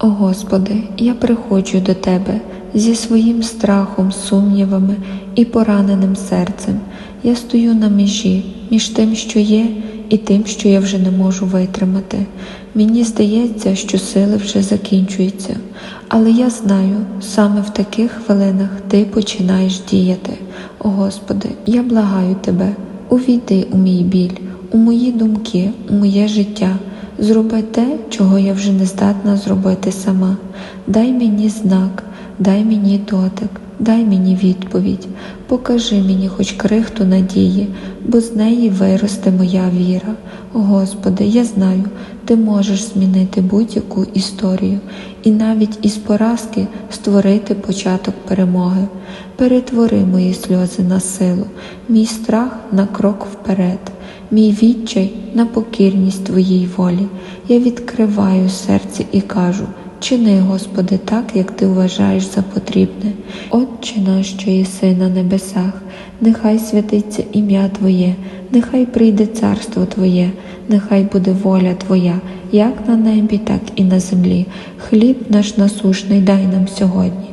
О Господи, я приходжу до Тебе зі своїм страхом, сумнівами і пораненим серцем. Я стою на межі між тим, що є, і тим, що я вже не можу витримати. Мені здається, що сили вже закінчуються, але я знаю, саме в таких хвилинах Ти починаєш діяти. О Господи, я благаю Тебе, увійди у мій біль, у мої думки, у моє життя. Зроби те, чого я вже не здатна зробити сама. Дай мені знак, дай мені дотик, дай мені відповідь, покажи мені хоч крихту надії, бо з неї виросте моя віра. Господи, я знаю, Ти можеш змінити будь-яку історію і навіть із поразки створити початок перемоги. Перетвори мої сльози на силу, мій страх на крок вперед. Мій відчай на покірність Твоїй волі. Я відкриваю серце і кажу, чини, Господи, так, як Ти вважаєш за потрібне. Отче наш, що єси на небесах, нехай святиться ім'я Твоє, нехай прийде царство Твоє, нехай буде воля Твоя, як на небі, так і на землі. Хліб наш насушний дай нам сьогодні,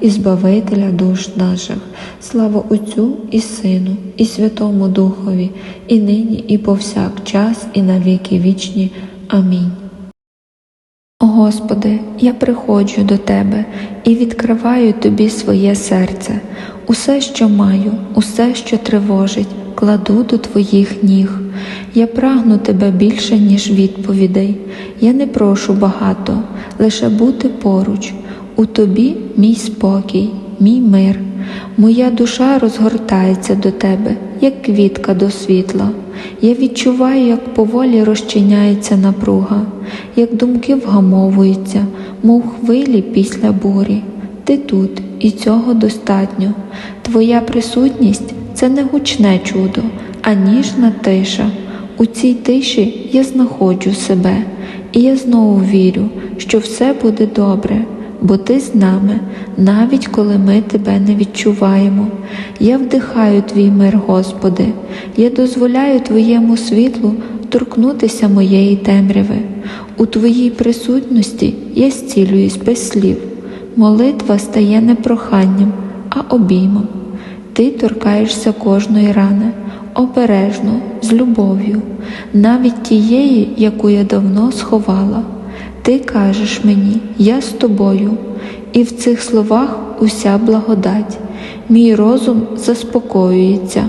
і Збавителя душ наших. Слава Отцю і Сину, і Святому Духові, і нині, і повсякчас, і на віки вічні. Амінь. Господи, я приходжу до Тебе і відкриваю Тобі своє серце. Усе, що маю, усе, що тривожить, кладу до Твоїх ніг. Я прагну Тебе більше, ніж відповідей. Я не прошу багато, лише бути поруч. У Тобі мій спокій, мій мир. Моя душа розгортається до Тебе, як квітка до світла. Я відчуваю, як поволі розчиняється напруга, як думки вгамовуються, мов хвилі після бурі. Ти тут, і цього достатньо. Твоя присутність це не гучне чудо, а ніжна тиша. У цій тиші я знаходжу себе, і я знову вірю, що все буде добре, бо ти з нами, навіть коли ми тебе не відчуваємо. Я вдихаю твій мир, Господи, я дозволяю Твоєму світлу торкнутися моєї темряви. У Твоїй присутності я зцілююсь без слів. Молитва стає не проханням, а обіймом. Ти торкаєшся кожної рани, обережно, з любов'ю, навіть тієї, яку я давно сховала. Ти кажеш мені, я з тобою, і в цих словах уся благодать. Мій розум заспокоюється,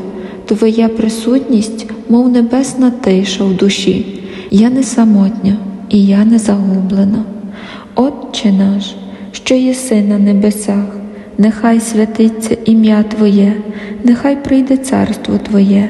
твоя присутність, мов небесна тиша в душі. Я не самотня і я не загублена. Отче наш, що єси на небесах, нехай святиться ім'я Твоє, нехай прийде царство Твоє,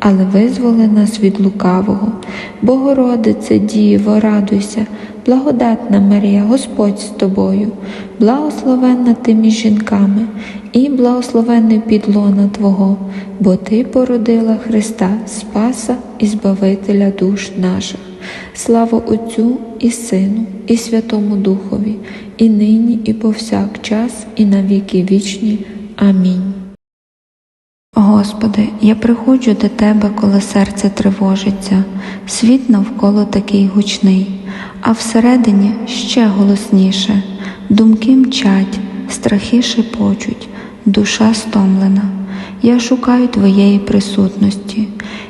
але визволи нас від лукавого. Богородице, Діво, радуйся, благодатна Марія, Господь з тобою, благословенна ти між жінками, і благословенний підлона Твого, бо Ти породила Христа, Спаса і Збавителя душ наших. Слава Отцю і Сину, і Святому Духові, і нині, і повсякчас, і на віки вічні. Амінь. Господи, я приходжу до Тебе, коли серце тривожиться, світ навколо такий гучний, а всередині ще голосніше, думки мчать, страхи шепочуть, душа стомлена. Я шукаю Твоєї присутності.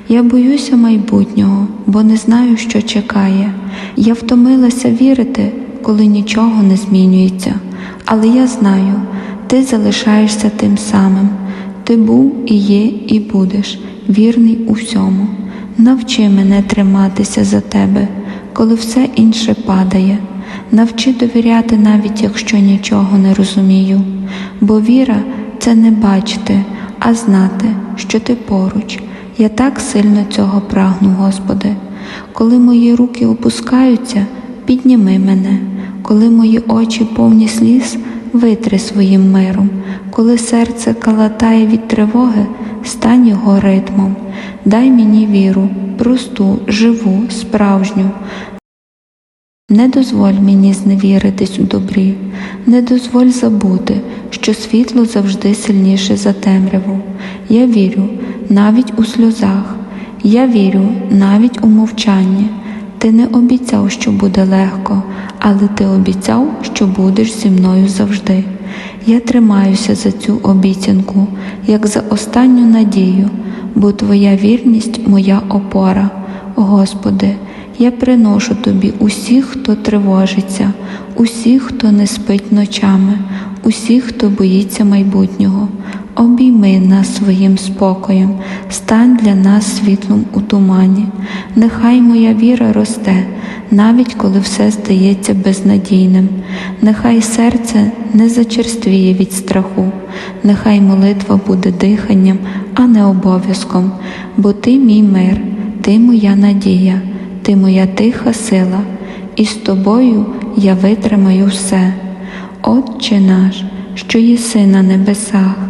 Я боюся майбутнього, бо не знаю, що чекає. Я втомилася вірити, коли нічого не змінюється. Але я знаю, Ти залишаєшся тим самим. Ти був і є, і будеш, вірний у всьому. Навчи мене триматися за тебе, коли все інше падає. Навчи довіряти, навіть якщо нічого не розумію. Бо віра це не бачити, а знати, що ти поруч. Я так сильно цього прагну, Господи. Коли мої руки опускаються, підніми мене, коли мої очі повні сліз, витри своїм миром, коли серце калатає від тривоги, стань його ритмом. Дай мені віру, просту, живу, справжню. Не дозволь мені зневіритись у добрі, не дозволь забути, що світло завжди сильніше за темряву. Я вірю навіть у сльозах, я вірю навіть у мовчанні. Ти не обіцяв, що буде легко, але ти обіцяв, що будеш зі мною завжди. Я тримаюся за цю обіцянку, як за останню надію, бо Твоя вірність моя опора. Господи, я приношу Тобі усіх, хто тривожиться, усіх, хто не спить ночами, усіх, хто боїться майбутнього. Обійми нас своїм спокоєм, стань для нас світлом у тумані. Нехай моя віра росте, навіть коли все здається безнадійним. Нехай серце не зачерствіє від страху, нехай молитва буде диханням, а не обов'язком, бо Ти мій мир, Ти моя надія, Ти моя тиха сила, і з тобою я витримаю все. Отче наш, що єси на небесах,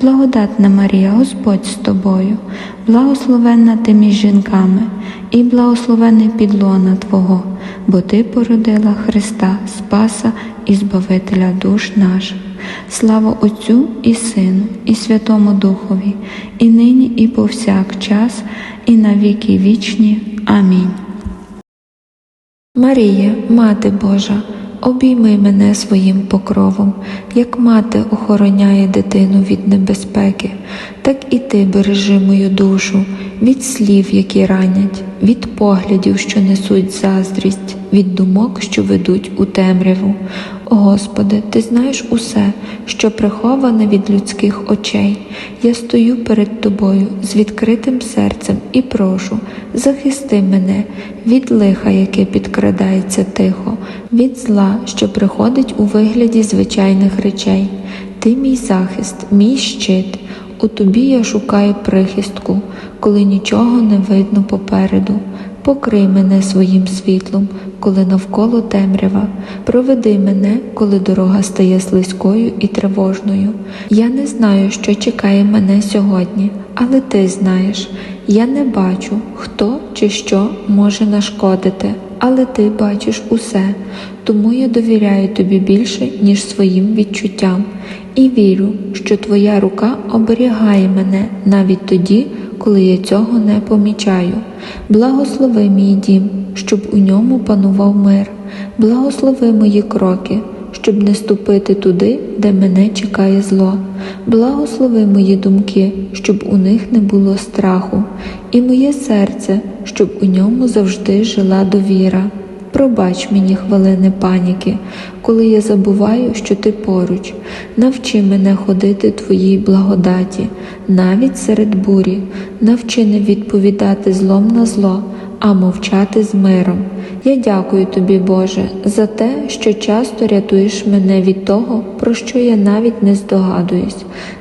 благодатна Марія, Господь з тобою, благословенна ти між жінками, і благословений підлона Твого, бо Ти породила Христа, Спаса і Збавителя душ наших. Слава Отцю і Сину, і Святому Духові, і нині, і повсякчас, і на віки вічні. Амінь. Марія, Мати Божа, обійми мене своїм покровом, як мати охороняє дитину від небезпеки, так і ти бережи мою душу від слів, які ранять, від поглядів, що несуть заздрість, від думок, що ведуть у темряву. Господи, Ти знаєш усе, що приховане від людських очей. Я стою перед Тобою з відкритим серцем і прошу, захисти мене від лиха, яке підкрадається тихо, від зла, що приходить у вигляді звичайних речей. Ти мій захист, мій щит. У тобі я шукаю прихистку, коли нічого не видно попереду. Покрий мене своїм світлом, коли навколо темрява. Проведи мене, коли дорога стає слизькою і тривожною. Я не знаю, що чекає мене сьогодні, але ти знаєш. Я не бачу, хто чи що може нашкодити, але ти бачиш усе, тому я довіряю тобі більше, ніж своїм відчуттям, і вірю, що твоя рука оберігає мене навіть тоді, коли я цього не помічаю. Благослови мій дім, щоб у ньому панував мир, благослови мої кроки, щоб не ступити туди, де мене чекає зло. Благослови мої думки, щоб у них не було страху, і моє серце, щоб у ньому завжди жила довіра. Пробач мені хвилини паніки, коли я забуваю, що ти поруч. Навчи мене ходити твоїй благодаті, навіть серед бурі, навчи не відповідати злом на зло, а мовчати з миром. Я дякую тобі, Боже, за те, що часто рятуєш мене від того, про що я навіть не здогадуюсь,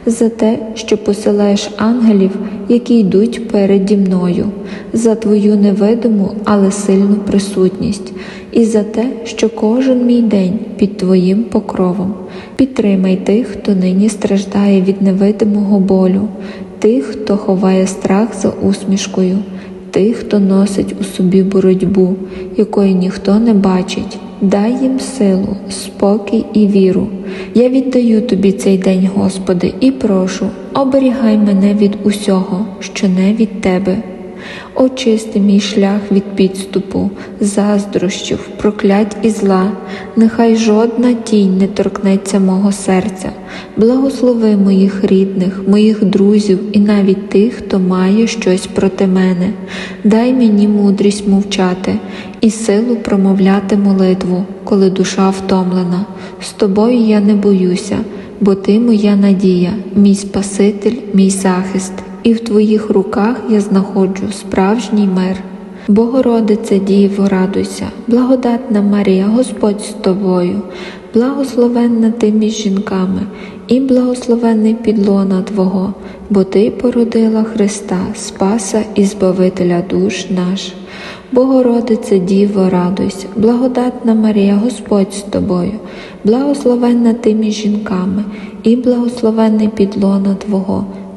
за те, що посилаєш ангелів, які йдуть переді мною, за твою невидиму, але сильну присутність, і за те, що кожен мій день під Твоїм покровом. Підтримай тих, хто нині страждає від невидимого болю, тих, хто ховає страх за усмішкою тих, хто носить у собі боротьбу, якої ніхто не бачить. Дай їм силу, спокій і віру. Я віддаю тобі цей день, Господи, і прошу, оберігай мене від усього, що не від Тебе. Очисти мій шлях від підступу, заздрощів, проклять і зла, нехай жодна тінь не торкнеться мого серця. Благослови моїх рідних, моїх друзів і навіть тих, хто має щось проти мене. Дай мені мудрість мовчати і силу промовляти молитву, коли душа втомлена. З тобою я не боюся, бо ти моя надія, мій Спаситель, мій захист, і в твоїх руках я знаходжу справжній мир. Богородице Діво, радуйся, благодатна Марія, Господь з тобою, благословенна ти між жінками, і благословенний підлона Твого, бо Ти породила Христа, Спаса і Збавителя душ наш. Богородице Діво, радуйся, благодатна Марія, Господь з тобою, благословенна ти між жінками, і благословенний підлона Твого,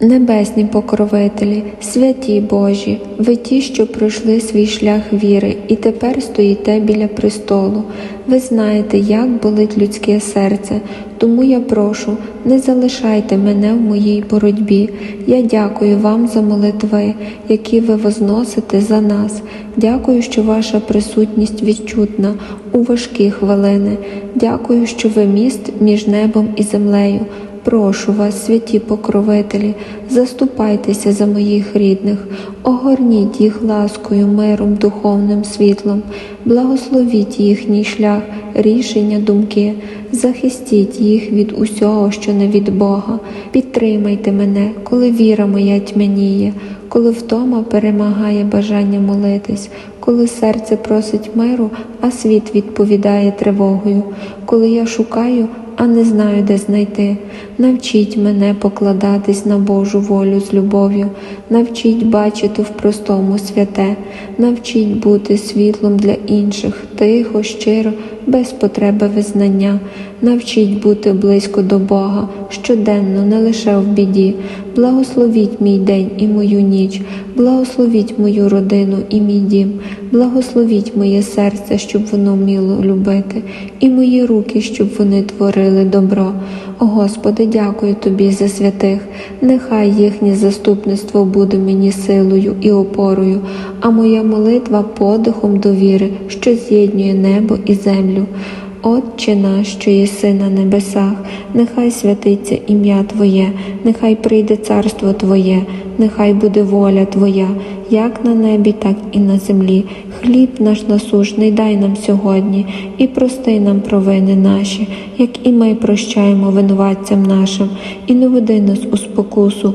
Небесні покровителі, святі Божі, ви ті, що пройшли свій шлях віри і тепер стоїте біля престолу. Ви знаєте, як болить людське серце, тому я прошу, не залишайте мене в моїй боротьбі. Я дякую вам за молитви, які ви возносите за нас. Дякую, що ваша присутність відчутна у важкі хвилини. Дякую, що ви міст між небом і землею. Прошу вас, святі покровителі, заступайтеся за моїх рідних, огорніть їх ласкою, миром, духовним світлом, благословіть їхній шлях, рішення, думки, захистіть їх від усього, що не від Бога. Підтримайте мене, коли віра моя тьмяніє, коли втома перемагає бажання молитись, коли серце просить миру, а світ відповідає тривогою, коли я шукаю а не знаю, де знайти. Навчіть мене покладатись на Божу волю з любов'ю, навчіть бачити в простому святе, навчіть бути світлом для інших, тихо, щиро, без потреби визнання, навчіть бути близько до Бога щоденно, не лише в біді. Благословіть мій день і мою ніч, благословіть мою родину і мій дім, благословіть моє серце, щоб воно вміло любити, і мої руки, щоб вони творили добро. О Господи, дякую Тобі за святих. Нехай їхнє заступництво буде мені силою і опорою, а моя молитва подихом довіри, що з'єднує небо і землю. Отче наш, що єси на небесах, нехай святиться ім'я Твоє, нехай прийде царство Твоє, нехай буде воля Твоя, як на небі, так і на землі. Хліб наш насушний дай нам сьогодні, і прости нам провини наші, як і ми прощаємо винуватцям нашим, і не веди нас у спокусу,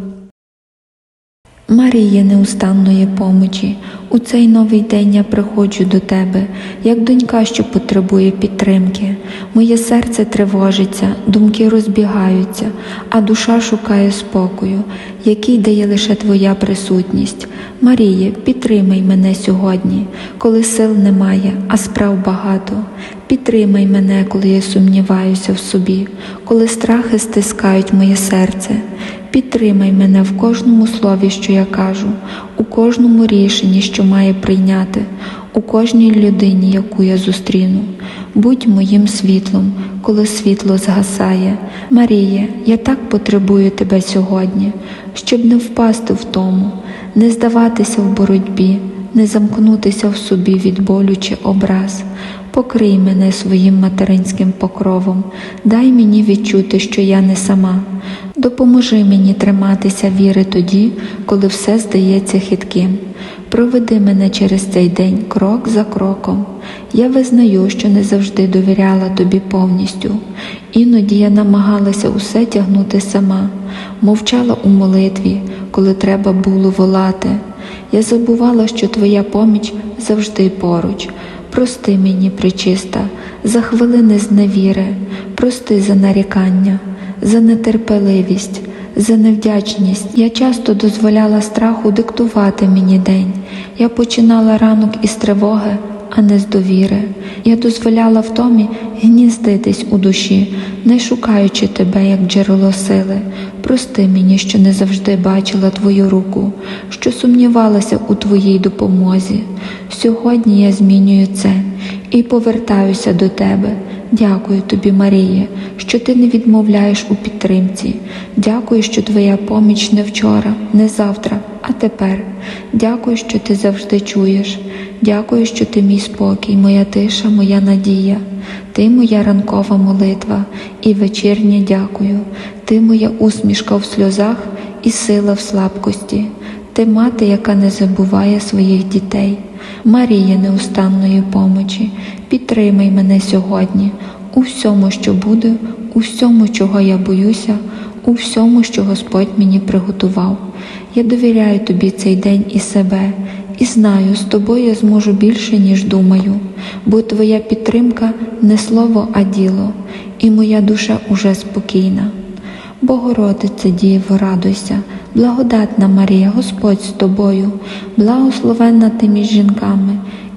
Маріє неустанної помочі, у цей новий день я приходжу до тебе, як донька, що потребує підтримки. Моє серце тривожиться, думки розбігаються, а душа шукає спокою, який дає лише Твоя присутність. Маріє, підтримай мене сьогодні, коли сил немає, а справ багато. Підтримай мене, коли я сумніваюся в собі, коли страхи стискають моє серце. Підтримай мене в кожному слові, що я кажу, у кожному рішенні, що має прийняти, у кожній людині, яку я зустріну. Будь моїм світлом, коли світло згасає. Марія, я так потребую тебе сьогодні, щоб не впасти в тому, не здаватися в боротьбі, не замкнутися в собі від болю чи образ. Покрий мене своїм материнським покровом, дай мені відчути, що я не сама. Допоможи мені триматися віри тоді, коли все здається хитким. Проведи мене через цей день крок за кроком. Я визнаю, що не завжди довіряла тобі повністю. Іноді я намагалася усе тягнути сама, мовчала у молитві, коли треба було волати. Я забувала, що твоя поміч завжди поруч. Прости мені, причиста, за хвилини зневіри, прости за нарікання, за нетерпеливість, за невдячність. Я часто дозволяла страху диктувати мені день. Я починала ранок із тривоги, а не з довіри. Я дозволяла втомі гніздитись у душі, не шукаючи тебе, як джерело сили. Прости мені, що не завжди бачила твою руку, що сумнівалася у твоїй допомозі. Сьогодні я змінюю це і повертаюся до тебе. Дякую тобі, Марія, що ти не відмовляєш у підтримці. Дякую, що твоя поміч не вчора, не завтра, а тепер. Дякую, що ти завжди чуєш. Дякую, що ти мій спокій, моя тиша, моя надія. Ти моя ранкова молитва і вечірнє дякую. Ти моя усмішка в сльозах і сила в слабкості. Ти мати, яка не забуває своїх дітей. Марія неустанної помочі, підтримай мене сьогодні у всьому, що буде, у всьому, чого я боюся, у всьому, що Господь мені приготував. Я довіряю тобі цей день і себе, і знаю, з тобою я зможу більше, ніж думаю, бо твоя підтримка не слово, а діло, і моя душа уже спокійна. Богородице Дієво, радуйся, благодатна Марія, Господь з тобою, благословенна ти між жінками,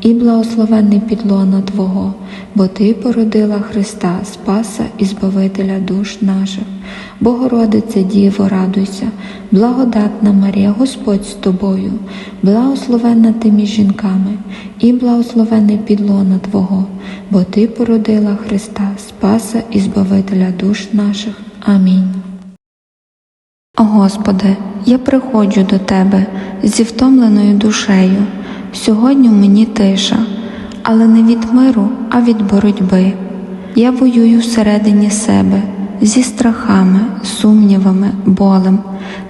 і благословенний підлона Твого, бо Ти породила Христа, Спаса і Збавителя душ наших. Богородице Діво, радуйся, благодатна Марія, Господь з тобою, благословенна ти між жінками, і благословенний підлона Твого, бо Ти породила Христа, Спаса і Збавителя душ наших. Амінь. О Господи, я приходжу до Тебе зі втомленою душею. Сьогодні мені тиша, але не від миру, а від боротьби. Я воюю всередині себе зі страхами, сумнівами, болем.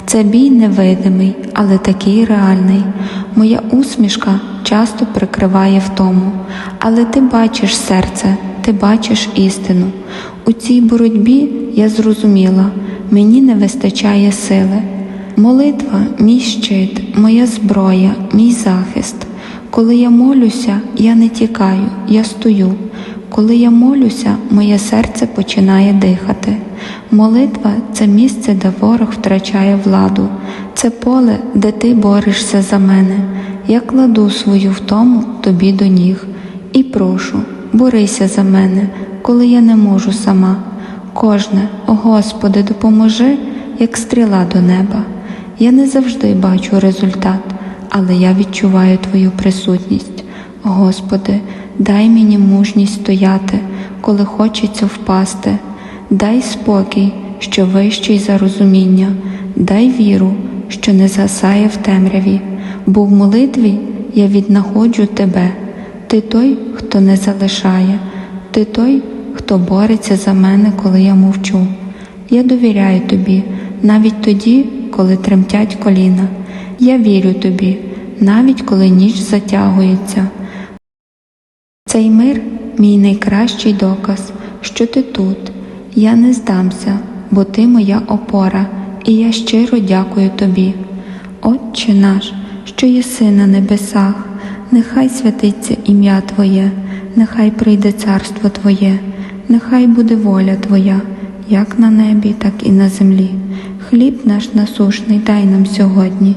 Це бій невидимий, але такий реальний. Моя усмішка часто прикриває втому, але ти бачиш серце, ти бачиш істину. У цій боротьбі я зрозуміла, мені не вистачає сили. Молитва мій щит, моя зброя, мій захист. Коли я молюся, я не тікаю, я стою. Коли я молюся, моє серце починає дихати. Молитва це місце, де ворог втрачає владу, це поле, де ти борешся за мене. Я кладу свою втому тобі до ніг і прошу, борися за мене, коли я не можу сама. Кожне, о Господи, допоможи, як стріла до неба. Я не завжди бачу результат, але я відчуваю Твою присутність. Господи, дай мені мужність стояти, коли хочеться впасти. Дай спокій, що вищий за розуміння, дай віру, що не згасає в темряві, бо в молитві я віднаходжу тебе. Ти той, хто не залишає, ти той, хто бореться за мене, коли я мовчу. Я довіряю тобі, навіть тоді, коли тремтять коліна. Я вірю тобі, навіть коли ніч затягується. Цей мир мій найкращий доказ, що ти тут. Я не здамся, бо ти моя опора, і я щиро дякую тобі. Отче наш, що єси на небесах, нехай святиться ім'я Твоє, нехай прийде царство Твоє, нехай буде воля Твоя, як на небі, так і на землі. Хліб наш насушний дай нам сьогодні,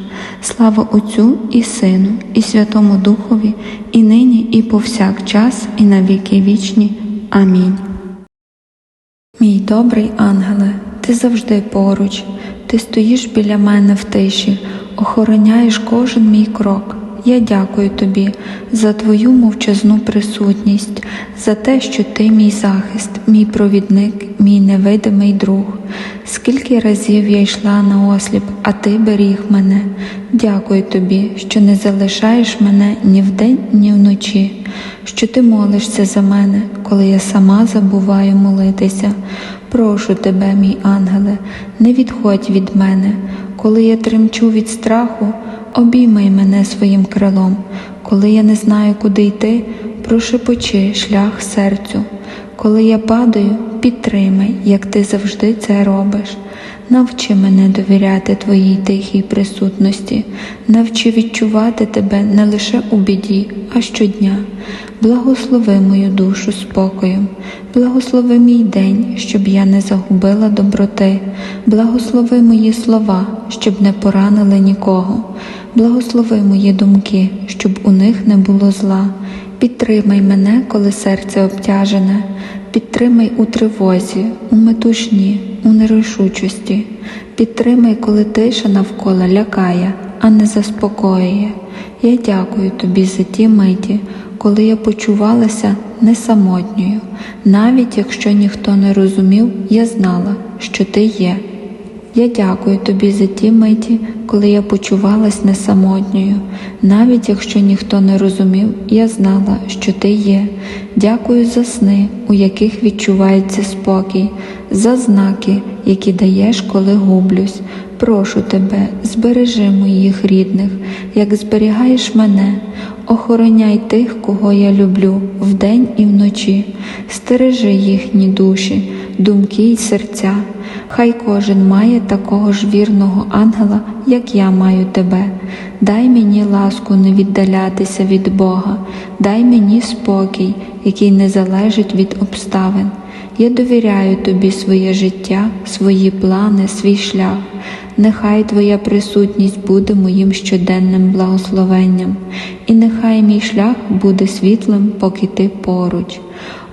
Слава Отцю і Сину, і Святому Духові, і нині, і повсякчас, і на віки вічні. Амінь. Мій добрий ангеле, ти завжди поруч, ти стоїш біля мене в тиші, охороняєш кожен мій крок. Я дякую тобі за твою мовчазну присутність, за те, що ти мій захист, мій провідник, мій невидимий друг. Скільки разів я йшла на осліп, а ти беріг мене. Дякую тобі, що не залишаєш мене ні вдень, ні вночі, що ти молишся за мене, коли я сама забуваю молитися. Прошу тебе, мій ангеле, не відходь від мене, коли я тремчу від страху, обіймай мене своїм крилом, коли я не знаю, куди йти, прошепочи шлях серцю. Коли я падаю, підтримай, як ти завжди це робиш. Навчи мене довіряти Твоїй тихій присутності, навчи відчувати тебе не лише у біді, а щодня. Благослови мою душу спокоєм, благослови мій день, щоб я не загубила доброти, благослови мої слова, щоб не поранили нікого, благослови мої думки, щоб у них не було зла. Підтримай мене, коли серце обтяжене, підтримай у тривозі, у метушні, у нерішучості, підтримай, коли тиша навколо лякає, а не заспокоює. Я дякую тобі за ті миті, коли я почувалася не самотньою. Навіть якщо ніхто не розумів, я знала, що ти є. Я дякую тобі за ті миті, коли я почувалась не самотньою. Навіть якщо ніхто не розумів, я знала, що ти є. Дякую за сни, у яких відчувається спокій, за знаки, які даєш, коли гублюсь. Прошу тебе, збережи моїх рідних, як зберігаєш мене. Охороняй тих, кого я люблю, вдень і вночі, стережи їхні душі, думки й серця. Хай кожен має такого ж вірного ангела, як я маю тебе. Дай мені ласку не віддалятися від Бога, дай мені спокій, який не залежить від обставин. Я довіряю тобі своє життя, свої плани, свій шлях. Нехай Твоя присутність буде моїм щоденним благословенням, і нехай мій шлях буде світлим, поки ти поруч.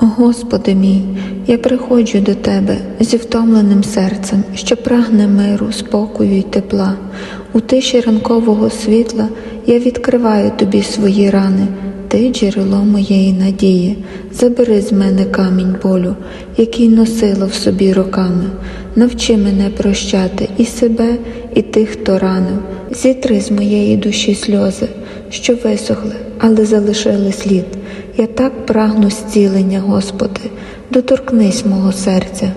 Господи мій, я приходжу до Тебе зі втомленим серцем, що прагне миру, спокою й тепла. У тиші ранкового світла я відкриваю Тобі свої рани, Ти джерело моєї надії. Забери з мене камінь болю, який носила в собі роками. Навчи мене прощати і себе, і тих, хто ранив. Зітри з моєї душі сльози, що висохли, але залишили слід. Я так прагну зцілення, Господи, доторкнись мого серця.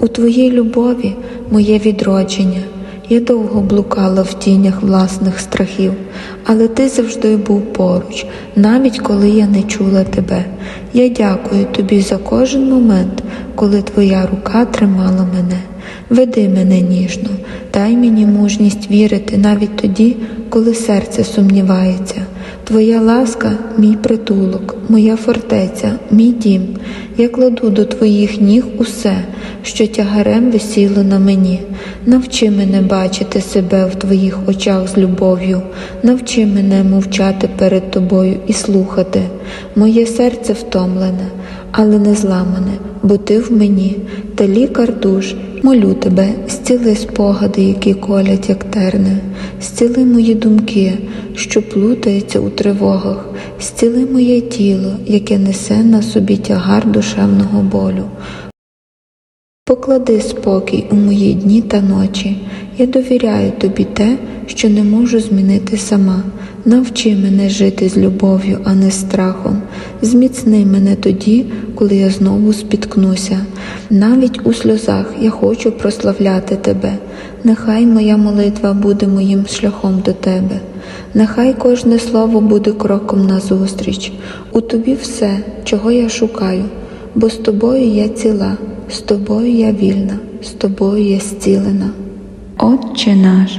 У Твоїй любові моє відродження. Я довго блукала в тінях власних страхів, але ти завжди був поруч, навіть коли я не чула тебе. Я дякую тобі за кожен момент, коли твоя рука тримала мене. Веди мене ніжно, дай мені мужність вірити навіть тоді, коли серце сумнівається. Твоя ласка мій притулок, моя фортеця, мій дім. Я кладу до твоїх ніг усе, що тягарем висіло на мені. Навчи мене бачити себе в твоїх очах з любов'ю, навчи мене мовчати перед тобою і слухати. Моє серце втомлене, але не зламане, бо ти в мені, та лікар душ. Молю тебе, зціли спогади, які колять, як терни, зціли мої думки, що плутаються у тривогах, зціли моє тіло, яке несе на собі тягар душевного болю. Поклади спокій у мої дні та ночі. Я довіряю тобі те, що не можу змінити сама. Навчи мене жити з любов'ю, а не страхом. Зміцни мене тоді, коли я знову спіткнуся. Навіть у сльозах я хочу прославляти тебе. Нехай моя молитва буде моїм шляхом до тебе. Нехай кожне слово буде кроком назустріч. У тобі все, чого я шукаю, бо з тобою я ціла, з тобою я вільна, з тобою я зцілена. Отче наш,